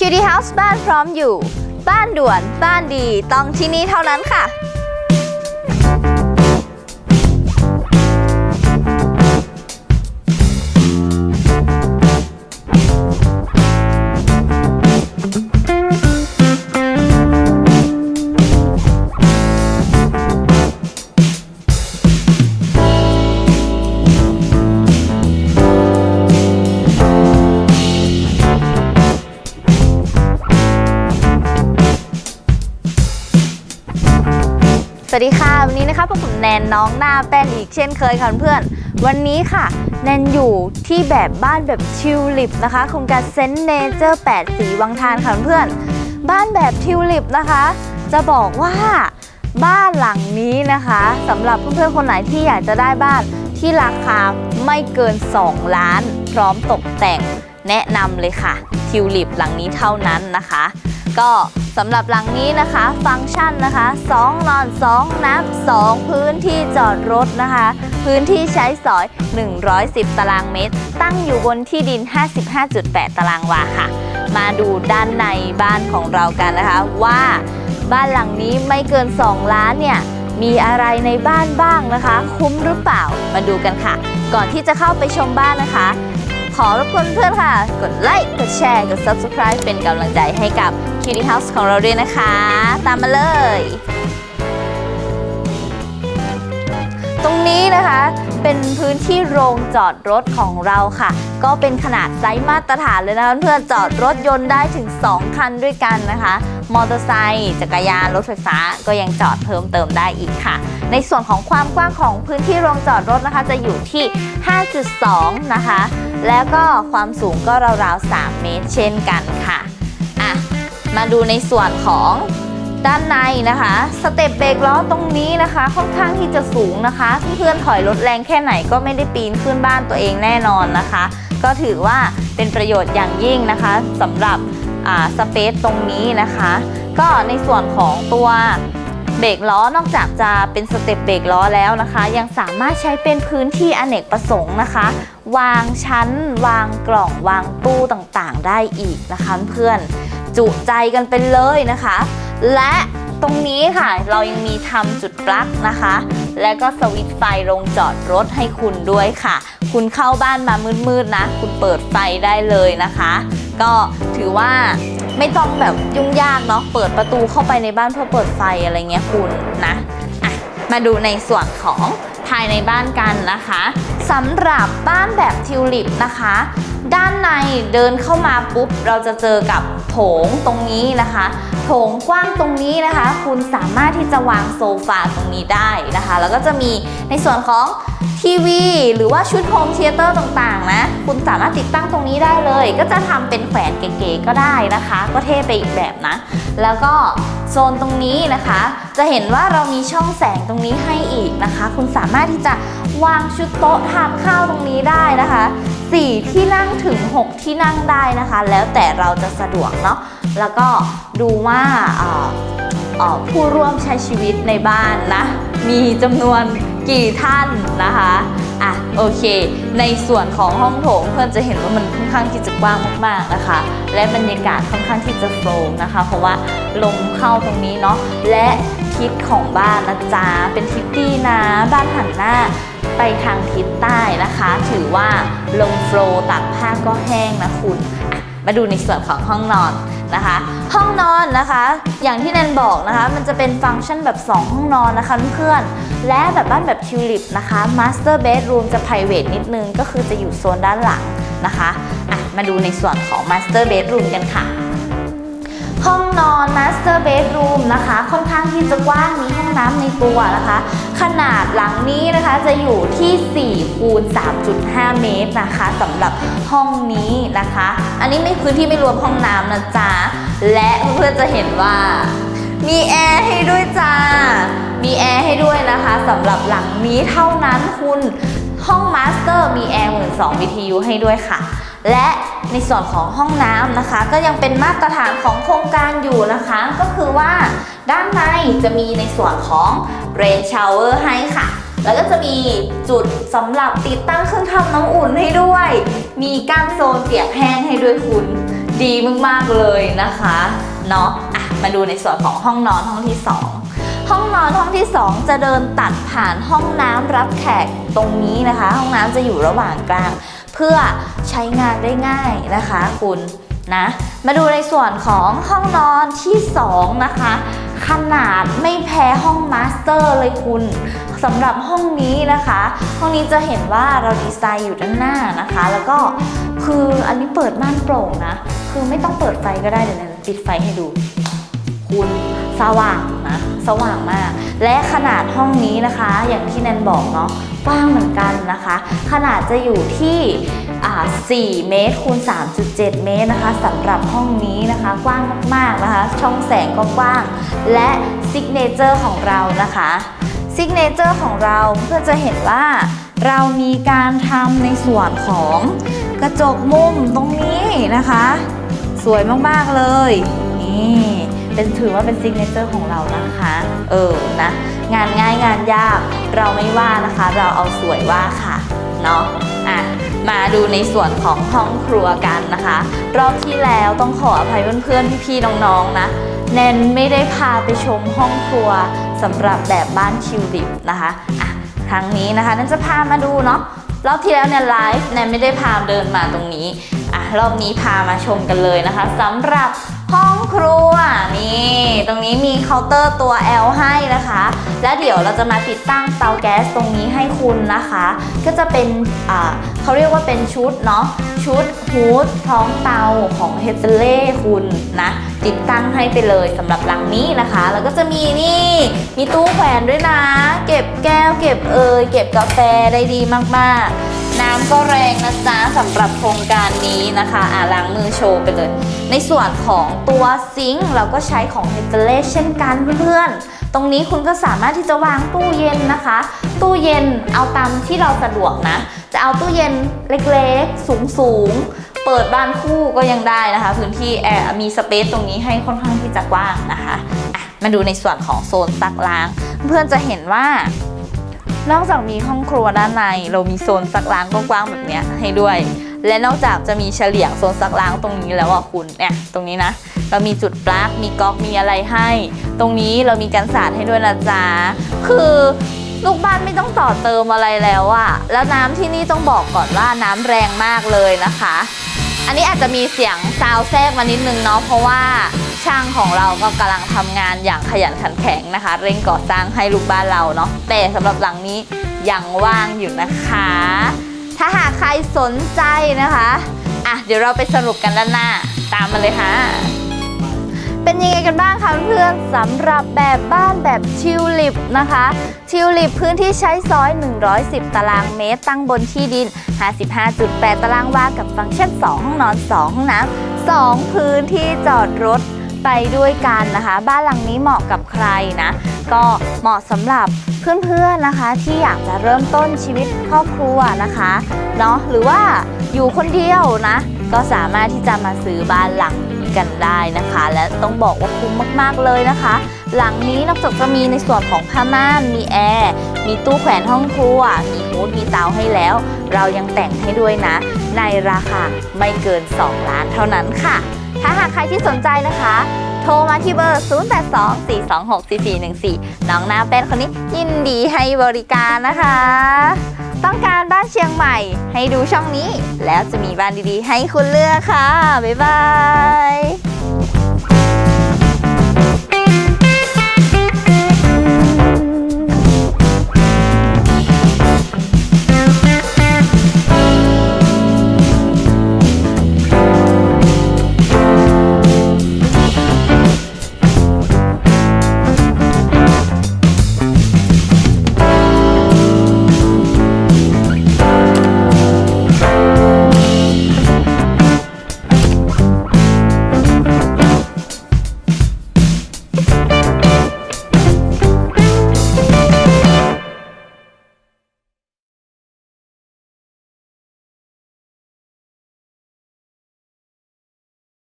Cutie House บ้านพร้อมอยู่ บ้านด่วน บ้านดี ต้องที่นี่เท่านั้นค่ะ วัสดีค่ะ วันนี้นะคะพวกผมแนนน้องหน้าแป้นอีกเช่นเคยค่ะเพื่อน วันนี้ค่ะ แนนอยู่ที่แบบบ้านแบบทิวลิปนะคะโครงการเซนเนเจอร์8สีวังทานค่ะเพื่อน บ้านแบบทิวลิปนะคะ จะบอกว่าบ้านหลังนี้นะคะสำหรับเพื่อนๆคนไหนที่อยากจะได้บ้านที่ราคาไม่เกิน 2 ล้าน พร้อมตกแต่งแนะนำเลยค่ะทิวลิปหลังนี้เท่านั้นนะคะ ก็สำหรับหลังนี้นะคะ ฟังก์ชันนะคะ2นอน 2 นับ 2 พื้นที่จอดรถนะคะ พื้นที่ใช้สอย 110 ตารางเมตร ตั้งอยู่บนที่ดิน 55.8 ตารางวาค่ะ มาดูด้านในบ้านของเรากันนะคะว่าบ้านหลังนี้ไม่เกิน 2 ล้านเนี่ยมีอะไรในบ้านบ้างนะคะ คุ้มหรือเปล่ามาดูกันค่ะ ก่อนที่จะเข้าไปชมบ้านนะคะ ขอรบกวนเพื่อนค่ะ กดไลค์ กดแชร์ กด Subscribe เป็นกำลังใจให้กับ Cutie House ของเราด้วยนะคะ ตามมาเลย ตรงนี้นะคะเป็นพื้นที่โรงจอดรถของเราค่ะ ก็เป็นขนาดไซส์มาตรฐานเลยนะเพื่อนๆจอดรถยนต์ได้ถึง 2 คันด้วยกันนะคะ มอเตอร์ไซค์จักรยานรถไฟฟ้าก็ยังจอดเพิ่มเติมได้อีกค่ะ ในส่วนของความกว้างของพื้นที่โรงจอดรถนะคะ จะอยู่ที่ 5.2 นะคะ แล้วก็ความสูงก็ราวๆ 3 เมตรเช่นกันค่ะอะ มาดูในส่วนของด้านในนะคะ สเต็ปเบรกล้อตรงนี้นะคะ ค่อนข้างที่จะสูงนะคะเพื่อนๆถอยรถแรงแค่ไหนก็ไม่ได้ปีนขึ้นบ้านตัวเองแน่นอนนะคะ ก็ถือว่าเป็นประโยชน์อย่างยิ่งนะคะสำหรับสเปซตรงนี้นะคะ ก็ในส่วนของตัวเบรกล้อนอกจากจะเป็นสเต็ปเบรกล้อแล้วนะคะ ยังสามารถใช้เป็นพื้นที่อเนกประสงค์นะคะ วางชั้น วางกล่องวางตู้ต่างๆ ได้อีกนะคะเพื่อนจุใจกันไปเลยนะคะ และตรงนี้ค่ะเรายังมีทำจุดปลั๊กนะคะ และก็สวิตช์ไฟลงจอดรถให้คุณด้วยค่ะ คุณเข้าบ้านมามืดๆนะ คุณเปิดไฟได้เลยนะคะ ก็ถือว่าไม่ต้องแบบยุ่งยากเนาะเปิดประตูเข้าไปในบ้านเพื่อเปิดไฟอะไรเงี้ยคุณนะอะมาดูในส่วนของ ภายในบ้านกันนะคะสำหรับบ้านแบบทิวลิปนะคะ ด้านในเดินเข้ามาปุ๊บ เราจะเจอกับ งตรงนี้นะคะ โถงกว้างตรงนี้นะคะ คุณสามารถที่จะวางโซฟาตรงนี้ได้นะคะ แล้วก็จะมีในส่วนของทีวีหรือว่าชุดโฮมเทเตอร์ต่างๆ นะ คุณสามารถติดตั้งตรงนี้ได้เลย ก็จะทำเป็นแขวนเก๋ๆก็ได้นะคะ ก็เท่ไปอีกแบบนะ แล้วก็โซนตรงนี้นะคะ จะเห็นว่าเรามีช่องแสงตรงนี้ให้อีกนะคะ คุณสามารถที่จะวางชุดโต๊ะทานข้าวตรงนี้ได้นะคะ 4 ที่นั่งถึง 6 ที่นั่งได้นะคะ แล้วแต่เราจะสะดวกเนาะแล้วก็ดูว่าผู้ร่วมใช้ชีวิตในบ้านนะ มีจำนวนกี่ท่านนะคะอะโอเค ในส่วนของห้องโถงเพื่อนจะเห็นว่ามันค่อนข้างที่จะกว้างมากๆนะคะ และบรรยากาศค่อนข้างที่จะโฟล์นะคะ เพราะว่าลมเข้าตรงนี้เนาะและทิศของบ้านนะจ๊ะเป็นทิศดีนะ บ้านหันหน้าไปทางทิศใต้นะคะ ถือว่าลมโฟล์ตากผ้าก็แห้งนะคุณ มาดูในส่วนของห้องนอนนะคะ ห้องนอนนะคะ อย่างที่แนนบอกนะคะ มันจะเป็นฟังก์ชันแบบ 2 ห้องนอนนะคะเพื่อนและแบบบ้านแบบทิวลิปนะคะ Master Bedroom จะ private นิดนึง ก็คือจะอยู่โซนด้านหลังนะคะอะมาดูในส่วนของ Master Bedroom กันค่ะ ห้องนอน Master Bedroom นะคะ ค่อนข้างที่จะกว้างมีห้องน้ำในตัวนะคะ ขนาดหลังนี้นะคะจะอยู่ที่4คูณ3.5 เมตรนะคะสำหรับห้องนี้นะคะ อันนี้ไม่พื้นที่ไม่รวมห้องน้ำนะจ๊ะ และเพื่อนๆจะเห็นว่ามีแอร์ให้ด้วยจ้า มีแอร์ให้ด้วยนะคะสำหรับหลังนี้เท่านั้นคุณห้องมาสเตอร์มีแอร์12 BTU ให้ด้วยค่ะ และในส่วนของห้องน้ำนะคะ ก็ยังเป็นมาตรฐานของโครงการอยู่นะคะ ก็คือว่าด้านในจะมีในส่วนของเรนชาวเวอร์ให้ค่ะ แล้วก็จะมีจุดสำหรับติดตั้งเครื่องทำน้ำอุ่นให้ด้วย มีก้านโซนเปียกแห้งให้ด้วยคุณดีมากๆเลยนะคะเนาะอะมาดูในส่วนของห้องนอนห้องที่สองห้องนอนห้องที่สองจะเดินตัดผ่านห้องน้ำรับแขกตรงนี้นะคะ ห้องน้ำจะอยู่ระหว่างกลาง เพื่อใช้งานได้ง่ายนะคะคุณนะมาดูในส่วนของห้องนอนที่สองนะคะ ขนาดไม่แพ้ห้องมาสเตอร์เลยคุณสำหรับห้องนี้นะคะ ห้องนี้จะเห็นว่าเราดีไซน์อยู่ด้านหน้านะคะ แล้วก็คืออันนี้เปิดม่านโปร่งนะ คือไม่ต้องเปิดไฟก็ได้เดี๋ยวนันปิดไฟให้ดู คุณสว่างนะสว่างมาก และขนาดห้องนี้นะคะ อย่างที่แนนบอกเนาะกว้างเหมือนกันนะคะ ขนาดจะอยู่ที่4 เมตรคูณ 3.7 เมตรนะคะสำหรับห้องนี้นะคะกว้างมากๆนะคะ ช่องแสงก็กว้าง และซิกเนเจอร์ของเรานะคะซิกเนเจอร์ของเราเพื่อจะเห็นว่าเรามีการทำในส่วนของกระจกมุมตรงนี้นะคะ สวยมากๆเลยนี่ เป็นถือว่าเป็นซิกเนเจอร์ของเรานะคะ เออนะ งานง่ายงานยากเราไม่ว่านะคะ เราเอาสวยว่าค่ะเนาะอะมาดูในส่วนของห้องครัวกันนะคะ รอบที่แล้วต้องขออภัยเพื่อนๆพี่ๆน้องๆนะแนนไม่ได้พาไปชมห้องครัวสำหรับแบบบ้านชิลดิบนะคะอะครั้งนี้นะคะแนนจะพามาดูเนาะรอบที่แล้วเนี่ยไลฟ์แนนไม่ได้พาเดินมาตรงนี้อะรอบนี้พามาชมกันเลยนะคะสำหรับ ห้องครัวนี่ ตรงนี้มีเคาน์เตอร์ตัว L ให้นะคะ และเดี๋ยวเราจะมาติดตั้งเตาแก๊สตรงนี้ให้คุณนะคะ ก็จะเป็นอ่าเขาเรียกว่าเป็นชุดเนาะชุดฮูดพร้อมเตาของเฮเ e เล่คุณนะติดตั้งให้ไปเลยสำหรับหลังนี้นะคะ แล้วก็จะมีนี่มีตู้แขวนด้วยนะ เก็บแก้วเก็บเอยเก็บกาแฟได้ดีมากๆ น้ำก็แรงนะจ๊ะสำหรับโครงการนี้นะคะอ่าล้างมือโชว์ไปเลย ในส่วนของตัวซิงค์เราก็ใช้ของเฮเ e เลเช่นกันเพื่อนๆตรงนี้คุณก็สามารถที่จะวางตู้เย็นนะคะ ตู้เย็นเอาตามที่เราสะดวกนะ จะเอาตู้เย็นเล็กๆ สูงๆ เปิดบ้านคู่ก็ยังได้นะคะ พื้นที่แอร์มีสเปซตรงนี้ให้ค่อนข้างที่จะกว้างนะคะะมาดูในส่วนของโซนซักล้าง เพื่อนจะเห็นว่า นอกจากมีห้องครัวด้านใน เรามีโซนซักล้างกว้างๆแบบเนี้ยให้ด้วย และนอกจากจะมีเฉลียงโซนซักล้างตรงนี้แล้วอะคุณเนี่ยตรงนี้นะ เรามีจุดปลั๊กมีก๊อกมีอะไรให้ ตรงนี้เรามีกันสาดให้ด้วยนะจ๊ะคือลูกบ้านไม่ต้องต่อเติมอะไรแล้วอะแล้วน้ำที่นี่ต้องบอกก่อนว่าน้ำแรงมากเลยนะคะ อันนี้อาจจะมีเสียงซาวแทรกมานิดนึงเนาะเพราะว่า ช่างของเราก็กำลังทำงานอย่างขยันขันแข็งนะคะ เร่งก่อสร้างให้ลูกบ้านเราเนาะแต่สำหรับหลังนี้ยังว่างอยู่นะคะ ถ้าหากใครสนใจนะคะอะเดี๋ยวเราไปสรุปกันด้านหน้า ตามมาเลยค่ะเป็นยังไงกันบ้างคะเพื่อนสำหรับแบบบ้านแบบทิวลิปนะคะทิวลิปพื้นที่ใช้ซอย 110 ตารางเมตรตั้งบนที่ดิน 55.8 ตารางวากับฟังก์ชัน 2 ห้องนอน 2 ห้องน้ำ2 พื้นที่จอดรถ ไปด้วยกันนะคะ บ้านหลังนี้เหมาะกับใครนะ ก็เหมาะสำหรับเพื่อนๆนะคะ ที่อยากจะเริ่มต้นชีวิตครอบครัวนะคะเนาะหรือว่าอยู่คนเดียวนะ ก็สามารถที่จะมาซื้อบ้านหลังนี้กันได้นะคะ และต้องบอกว่าคุ้มมากๆเลยนะคะ หลังนี้นอกจากจะมีในส่วนของผ้าม่านมีแอร์มีตู้แขวนห้องครัว มีฮูดมีเตาให้แล้ว เรายังแต่งให้ด้วยนะ ในราคาไม่เกิน 2 ล้านเท่านั้นค่ะ ถ้าหากใครที่สนใจนะคะ โทรมาที่เบอร์ 0824264414 น้องนาเป็นคนนี้ยินดีให้บริการนะคะ ต้องการบ้านเชียงใหม่ ให้ดูช่องนี้ แล้วจะมีบ้านดีๆ ให้คุณเลือกค่ะ บ๊ายบาย